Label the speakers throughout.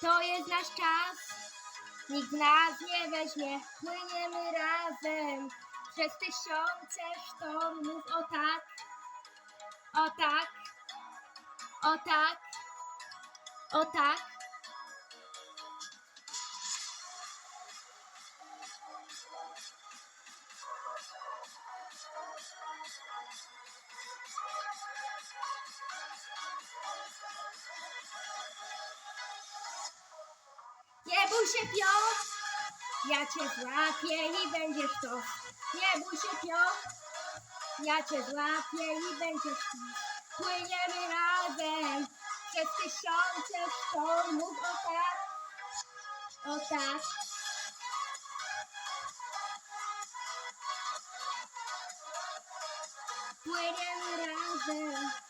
Speaker 1: To jest nasz czas. Nikt nas nie weźmie. Płyniemy razem. Przez tysiące sztormów. O tak. O tak. O tak. O tak. Bój się, Piotr! Ja cię złapię i będziesz to. Nie bój się, Piotr! Ja cię złapię i będziesz to. Płyniemy razem przez tysiące sztormów. O tak! O tak! Płyniemy razem.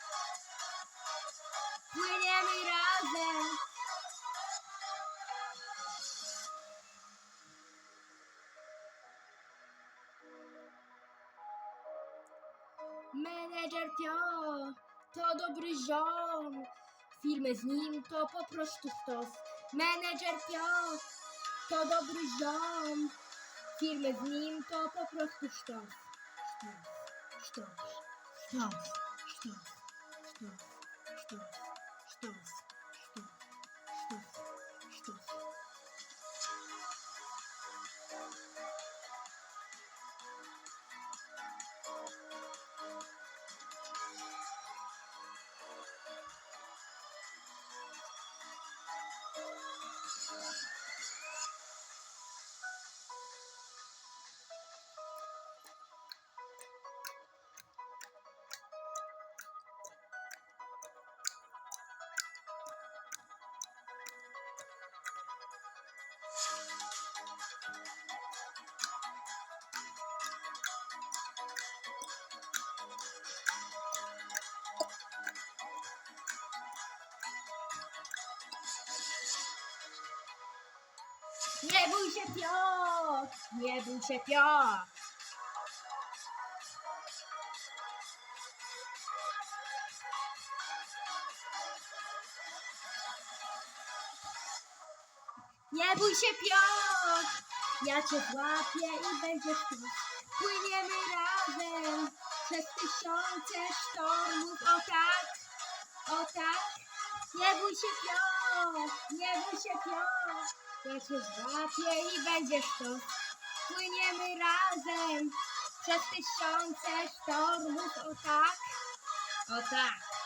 Speaker 1: Менеджер Пьо, то добрий жон. Фільми з ним то попросту стос. Менеджер Пьо, то добрий жон. Фільми з ним то попросту штос. Штос, штос, штос, штос. Nie bój się Piotr! Nie bój się Piotr! Nie bój się Piotr! Ja cię złapię i będziesz tu. Płyniemy razem przez tysiące sztormów. O tak! O tak! Nie bój się Piotr! Nie bój się Piotr! Ja cię złapię i będziesz to. Płyniemy razem przez tysiące sztormów. O tak! O tak!